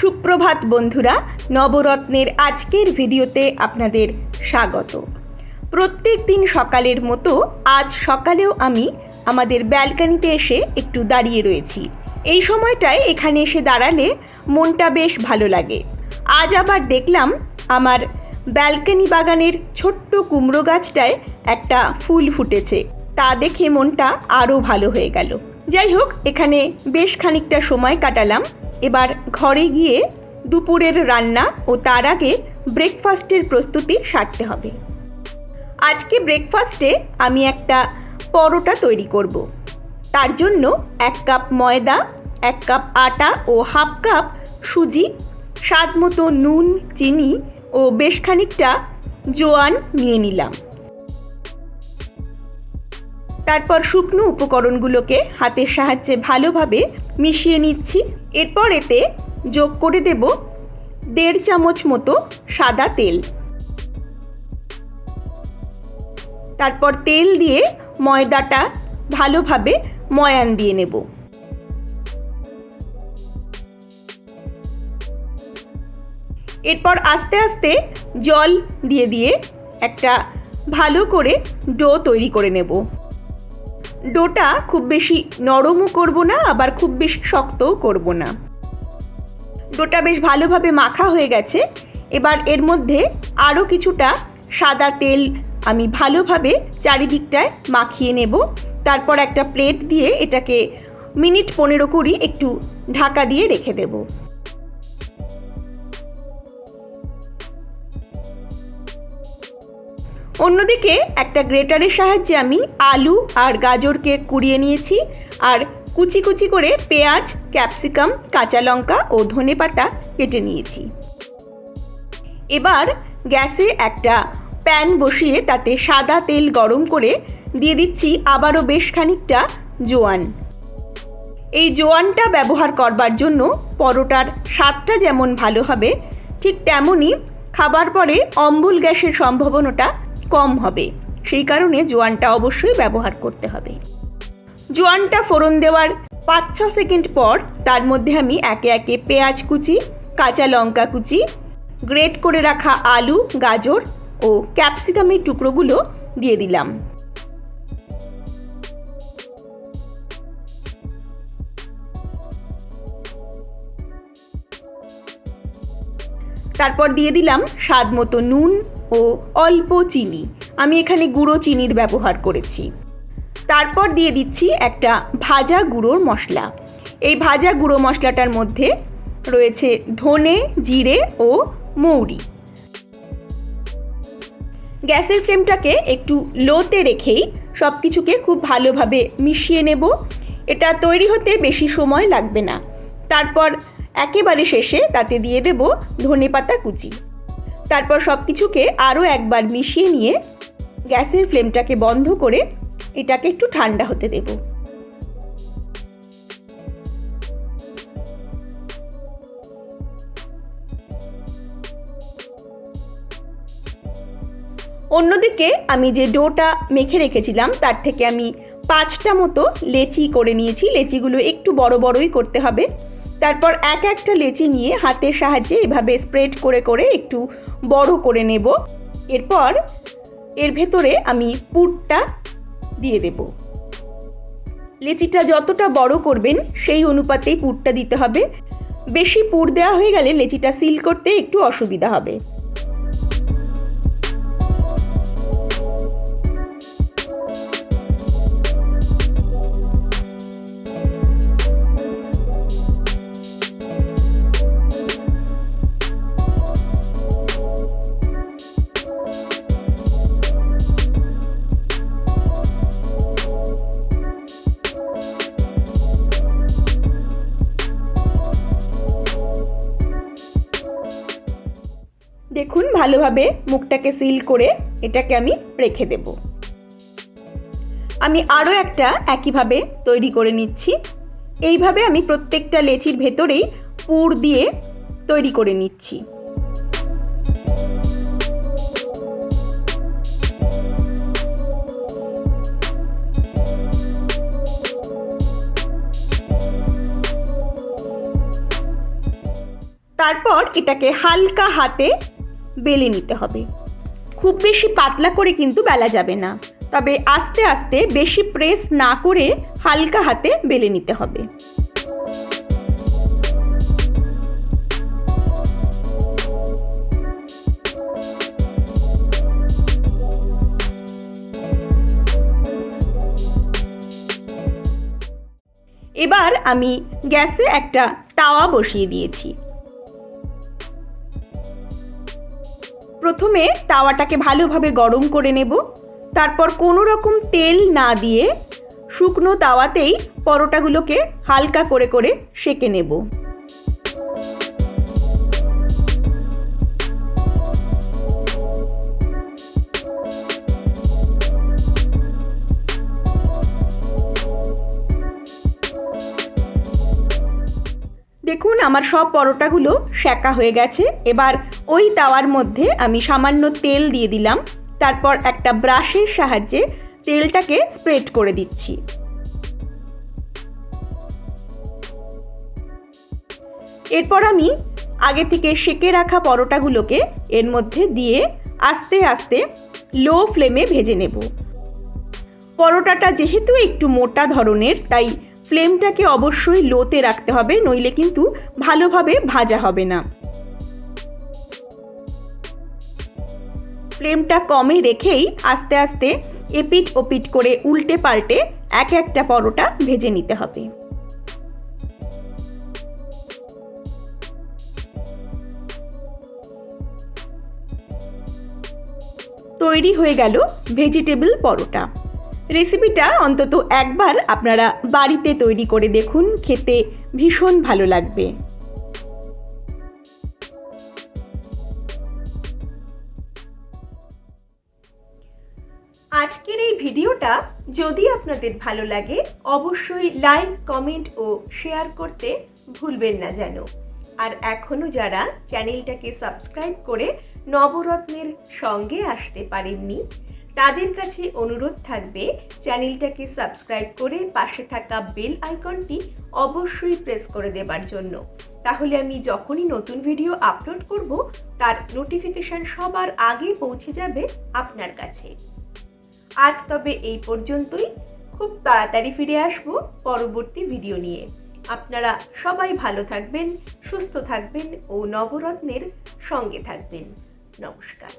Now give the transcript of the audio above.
সুপ্রভাত বন্ধুরা, নবরত্নের আজকের ভিডিওতে আপনাদের স্বাগত। প্রত্যেক দিন সকালের মতো আজ সকালেও আমি আমাদের ব্যালকানিতে এসে একটু দাঁড়িয়ে রয়েছি। এই সময়টায় এখানে এসে দাঁড়ালে মনটা বেশ ভালো লাগে। আজ আবার দেখলাম আমার ব্যালকানি বাগানের ছোট্ট কুমড়ো গাছটায় একটা ফুল ফুটেছে। তা দেখে মনটা আরও ভালো হয়ে গেল। যাই হোক, এখানে বেশ খানিকটা সময় কাটালাম। এবার ঘরে গিয়ে দুপুরের রান্না ও তার আগে ব্রেকফাস্টের প্রস্তুতি সারতে হবে। আজকে ব্রেকফাস্টে আমি একটা পরোটা তৈরি করব। তার জন্য এক কাপ ময়দা, এক কাপ আটা ও হাফ কাপ সুজি, স্বাদ মতো নুন, চিনি ও বেশ খানিকটা জোয়ান নিয়ে নিলাম। তারপর শুকনো উপকরণগুলোকে হাতের সাহায্যে ভালোভাবে মিশিয়ে নিচ্ছি। এরপর এতে যোগ করে দেব দেড় চামচ মতো সাদা তেল। তারপর তেল দিয়ে ময়দাটা ভালোভাবে ময়ান দিয়ে নেব। এরপর আস্তে আস্তে জল দিয়ে দিয়ে একটা ভালো করে ডো তৈরি করে নেব। ডোটা খুব বেশি নরমও করব না, আবার খুব বেশি শক্তও করব না। ডোটা বেশ ভালোভাবে মাখা হয়ে গেছে। এবার এর মধ্যে আরও কিছুটা সাদা তেল আমি ভালোভাবে চারিদিকটায় মাখিয়ে নেব। তারপর একটা প্লেট দিয়ে এটাকে মিনিট পনেরো কুড়ি একটু ঢাকা দিয়ে রেখে দেবো। অন্যদিকে একটা গ্রেটারের সাহায্যে আমি আলু আর গাজরকে কুড়িয়ে নিয়েছি আর কুচি কুচি করে পেঁয়াজ, ক্যাপসিকাম, কাঁচা লঙ্কা ও ধনে পাতা কেটে নিয়েছি। এবার গ্যাসে একটা প্যান বসিয়ে তাতে সাদা তেল গরম করে দিয়ে দিচ্ছি আবারও বেশ খানিকটা জোয়ান। এই জোয়ানটা ব্যবহার করবার জন্য পরোটার স্বাদটা যেমন ভালো হবে, ঠিক তেমনই খাবার পরে অম্বুল গ্যাসের সম্ভাবনাটা কম হবে। সেই কারণে জোয়ানটা অবশ্যই ব্যবহার করতে হবে। জোয়ানটা ফোড়ন দেওয়ার পাঁচ ছ সেকেন্ড পর তার মধ্যে আমি একে একে পেঁয়াজ কুচি, কাঁচা লঙ্কা কুচি, গ্রেট করে রাখা আলু, গাজর ও ক্যাপসিকামের টুকরোগুলো দিয়ে দিলাম। তারপর দিয়ে দিলাম স্বাদ মতো নুন ও অল্প চিনি। আমি এখানে গুঁড়ো চিনির ব্যবহার করেছি। তারপর দিয়ে দিচ্ছি একটা ভাজা গুঁড়োর মশলা। এই ভাজা গুঁড়ো মশলাটার মধ্যে রয়েছে ধনে, জিরে ও মৌরি। গ্যাসের ফ্লেমটাকে একটু লোতে রেখেই সব কিছুকে খুব ভালোভাবে মিশিয়ে নেব। এটা তৈরি হতে বেশি সময় লাগবে না। তারপর একেবারে শেষে তাতে দিয়ে দেব ধনে পাতা কুচি। তারপর সব কিছুকে আরও একবার মিশিয়ে নিয়ে গ্যাসের ফ্লেমটাকে বন্ধ করে এটাকে একটু ঠান্ডা হতে দেব। অন্যদিকে আমি যে ডোটা মেখে রেখেছিলাম, তার থেকে আমি পাঁচটা মতো লেচি করে নিয়েছি। লেচিগুলো একটু বড় বড়ই করতে হবে। তারপর এক একটা লেচি নিয়ে হাতের সাহায্যে এভাবে স্প্রেড করে করে একটু বড় করে নেব। এরপর এর ভেতরে আমি পুরটা দিয়ে দেব। লেচিটা যতটা বড় করবেন সেই অনুপাতেই পুরটা দিতে হবে। বেশি পুর দেওয়া হয়ে গেলে লেচিটা সিল করতে একটু অসুবিধা হবে। দেখুন ভালোভাবে মুখটাকে সিল করে এটাকে আমি রেখে দেব। আমি আরও একটা একইভাবে তৈরি করে নিচ্ছি। এইভাবে আমি প্রত্যেকটা লেচির ভেতরেই পুর দিয়ে তৈরি করে নিচ্ছি। তারপর এটাকে হালকা হাতে বেলে নিতে হবে। খুব বেশি পাতলা করে কিন্তু বেলা যাবে না। তবে আস্তে আস্তে বেশি প্রেস না করে হালকা হাতে বেলে নিতে হবে। এবার আমি গ্যাসে একটা তাওয়া বসিয়ে দিয়েছি। প্রথমে তাওয়াটাকে ভালোভাবে গরম করে নেব। তারপর কোনো রকম তেল না দিয়ে শুকনো তাওয়াতেই পরোটাগুলোকে হালকা করে করে সেকে নেব। দেখুন, আমার সব পরোটাগুলো সেকা হয়ে গেছে। এবার ওই তাওয়ার মধ্যে আমি সামান্য তেল দিয়ে দিলাম। তারপর একটা ব্রাশের সাহায্যে তেলটাকে স্প্রেড করে দিচ্ছি। এরপর আমি আগে থেকে সেকে রাখা পরোটাগুলোকে এর মধ্যে দিয়ে আস্তে আস্তে লো ফ্লেমে ভেজে নেব। পরোটাটা যেহেতু একটু মোটা ধরনের, তাই ফ্লেমটাকে অবশ্যই লোতে রাখতে হবে, নইলে কিন্তু ভালোভাবে ভাজা হবে না। ফ্লেমটা কমে রেখেই আস্তে আস্তে এপিট ওপিট করে উল্টে পাল্টে এক একটা পরোটা ভেজে নিতে হবে। তৈরি হয়ে গেল ভেজিটেবল পরোটা। রেসিপিটা অন্তত একবার আপনারা বাড়িতে তৈরি করে দেখুন, খেতে ভীষণ ভালো লাগবে। ভিডিওটা যদি আপনাদের ভালো লাগে, অবশ্যই লাইক, কমেন্ট ও শেয়ার করতে ভুলবেন না যেন। আর এখনও যারা চ্যানেলটাকে সাবস্ক্রাইব করে নবরত্নের সঙ্গে আসতে পারেননি, তাদের কাছে অনুরোধ থাকবে চ্যানেলটাকে সাবস্ক্রাইব করে পাশে থাকা বেল আইকনটি অবশ্যই প্রেস করে দেবার জন্য। তাহলে আমি যখনই নতুন ভিডিও আপলোড করব, তার নোটিফিকেশন সবার আগে পৌঁছে যাবে আপনার কাছে। আজ তবে এই পর্যন্তই। খুব তাড়াতাড়ি ফিরে আসব পরবর্তী ভিডিও নিয়ে। আপনারা সবাই ভালো থাকবেন, সুস্থ থাকবেন ও নবরত্নের সঙ্গে থাকবেন। নমস্কার।